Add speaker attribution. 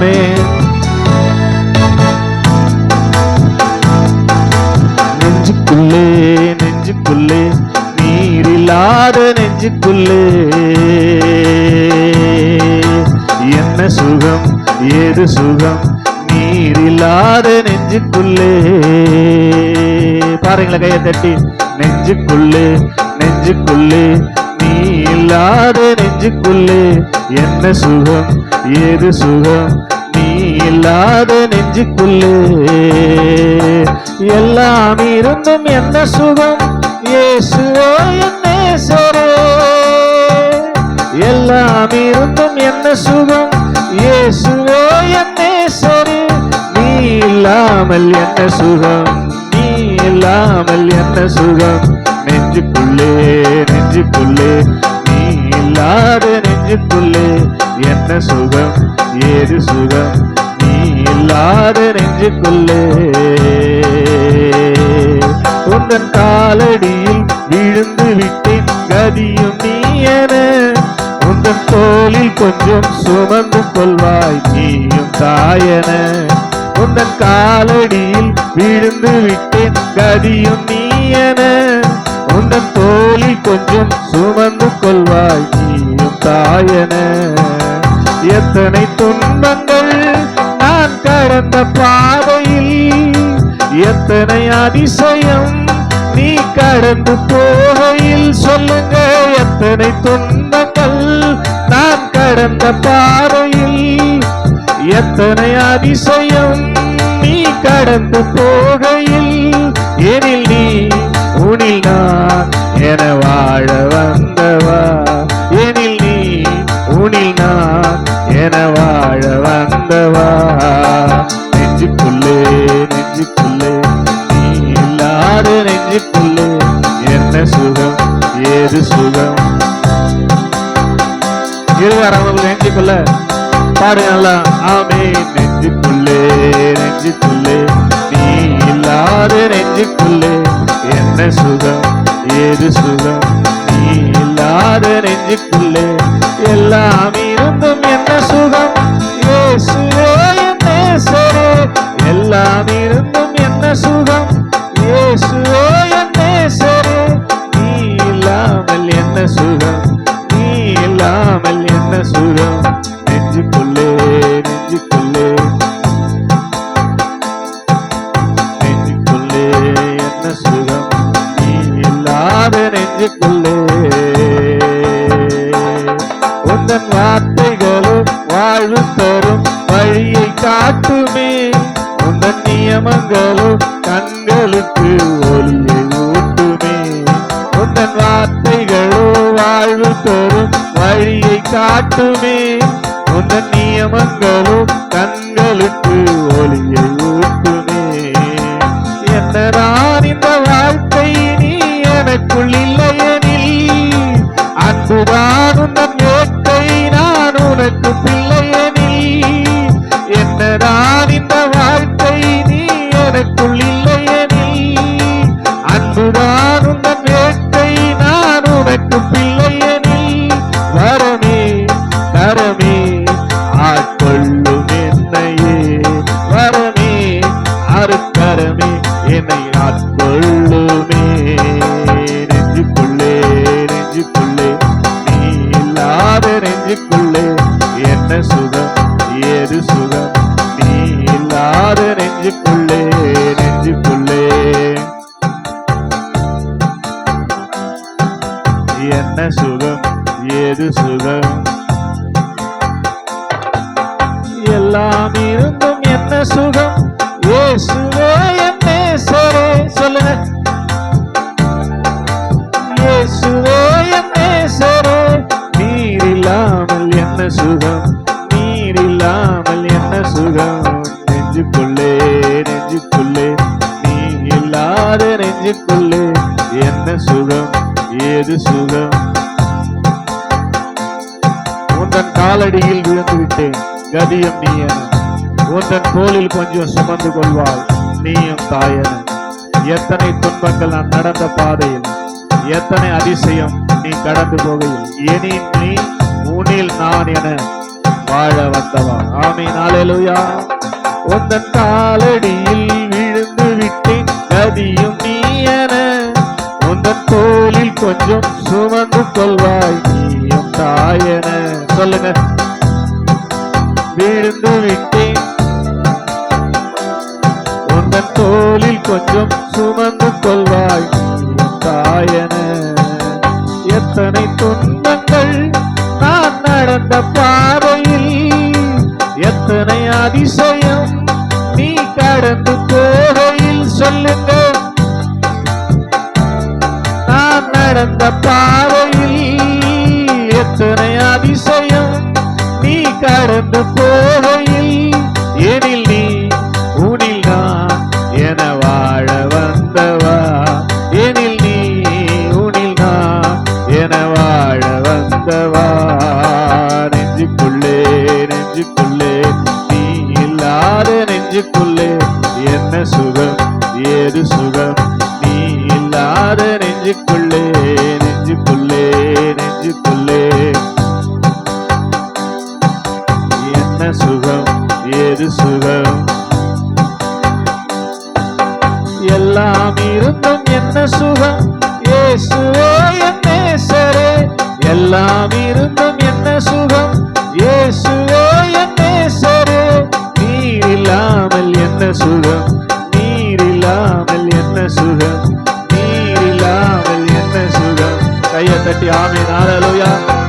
Speaker 1: ஆமே நெஞ்சுக்குள்ளே நெஞ்சுக்குள்ளே நீரில்லாத நெஞ்சுக்குள்ளே. என்ன சுகம் ஏது சுகம் நீரில்லாத நெஞ்சுக்குள்ளே. பாருங்களேன் கையை தட்டி. நெஞ்சுக்குள்ளே நெஞ்சுக்குள்ளே நீ இல்லாத நெஞ்சுக்குள்ளே என்ன சுகம்? ஏது சுகம்? நீ இல்லாத நெஞ்சுக்குள்ளே எல்லாம் இருந்தும் என்ன சுகம்? ஏசுவோ என் நேசரே எல்லாம் இருந்தும் என்ன சுகம்? இயேசுவே என் நேசரே நீ இல்லாமல் என்ன சுகம்? நீ இல்லாமல் என்ன சுகம்? நெஞ்சுக்குள்ளே நெஞ்சுக்குள்ளே. நீ இல்லாத நெஞ்சுக்குள்ளே என்ன சுகம்? ஏது சுகம்? நீ இல்லாத நெஞ்சுக்குள்ளே. உந்தன் காலடியில் விழுந்து விட்டேன் கதியும் நீ என. உந்தன் தோளில் கொஞ்சம் சுமந்து கொள்வாய் நீயும் தாயன. உந்தன் காலடியில் விழுந்து விட்டேன் கதியும் நீ என. உந்தன் தோளில் கொஞ்சம் சுமந்து கொள்வாய் நீயும் தாயன. எத்தனை துன்பங்கள் நான் கடந்த பாதையில் எத்தனை அதிசயம் நீ கடந்து போகையில். சொல்லுங்க எத்தனை துன்பங்கள் நான் கடந்த பாதையில் எத்தனை அதிசயம் நீ கடந்து போக வாழ வந்தவா? எனில் நீ உனில் நான் என வாழ வந்தவா? நெஞ்சுக்குள்ளே நெஞ்சுக்குள்ளே நீ இல்லாத நெஞ்சுக்குள்ளே என்ன சுகம்? ஏது சுகம்? இருவரவங்க நெஞ்சுக்குள்ள. பாடு நல்லா. ஆமே நெஞ்சுக்குள்ளே நெஞ்சுக்குள்ளே நீ இல்லாத நெஞ்சுக்குள்ளே என்ன சுகம்? ஏது சுகம்? நீ இல்லாத நெஞ்சுக்குள்ளே எல்லாம் இருந்தும் என்ன சுகம்? இயேசுவே நேசரே எல்லாம் இருந்தும் என்ன சுகம்? இயேசுவே என் நேசரே நீ இல்லாமல் என்ன சுகம்? நீ இல்லாமல் என்ன சுகம்? நெஞ்சுக்குள்ளே நெஞ்சுக்குள்ளே. நெஞ்சுக்குள்ளே உந்தன் வார்த்தைகளும் வாழ்வு தரும் வழியை காட்டுமே. உந்தன் நியமங்களும் கண்களுக்கு ஒளியை ஊட்டுமே. உந்தன் வார்த்தைகளோ வாழ்வு தரும் வழியை காட்டுமே. உந்தன் நியமங்களும் கண்களுக்கு அன்புதான் உந்தன் வேட்கை நான் உனக்கு பிள்ளையெனில். வரமே தரமே ஆட்கொள்ளும் என்னையே. வரமே அருக்கரமே என்னை என்ன சுகம் ஏது சுகம்? எல்லாம் இருந்தும் என்ன சுகம்? இயேசுவே என் சரே சொல்லுங்க. இயேசுவே என் சரே. நீர் இல்லாமல் என்ன சுகம்? நீர் இல்லாமல் என்ன சுகம்? நெஞ்சுக்குள்ளே நெஞ்சுக்குள்ளே. நீ இல்லாத நெஞ்சுக்குள்ளே என்ன சுகம்? ஏது சுகம் உந்தன் காலடியில் விழுந்து விட்டேன் கதியம் நீ என உந்தன் தோளில் கொஞ்சம் சுமந்து கொள்வாள். நீயும் தாயன. எத்தனை துன்பங்கள் நான் நடந்த பாதையில். எத்தனை அதிசயம் நீ கடந்து போகையில். இனி நீ உனில் நான் என வாழ வந்தவா. ஆமை ஹalleluya. உந்தன் காலடியில் விழுந்து விட்டேன் கதியும் உந்தன் தோளில் கொஞ்சம் சுமந்து கொள்வாய் நீயும் தாயன சொல்லுங்க. விழுந்து விட்டேன். உந்தன் தோளில் கொஞ்சம் சுமந்து கொள்வாய் நீயும் தாயன எத்தனை துன்பங்கள் நான் நடந்த பாதையில் எத்தனை அதிசயம் நடந்த பாதையில் எத்தனை அதிசயம் நீ கடந்து போகையில்? எனில் நீ உனில் நான் என வாழ வந்தவா? எனில் நீ உனில் நான் என வாழ வந்தவா? நெஞ்சுக்குள்ளே நெஞ்சுக்குள்ளே நீ இல்லாத நெஞ்சுக்குள்ளே என்ன சுகம்? ஏது சுகம்? நீ இல்லாத நெஞ்சுக்குள்ளே நெஞ்சுக்குள்ளே எல்லாம் இருந்தும் என்ன சுகம்? இயேசுவே என் நேசரே நீர் இல்லாமல் என்ன சுகம்? நீர் இல்லாமல் என்ன சுகம்? நீர் இல்லாமல் என்ன சுகம்? கையை தட்டி ஆமே ஹalleluya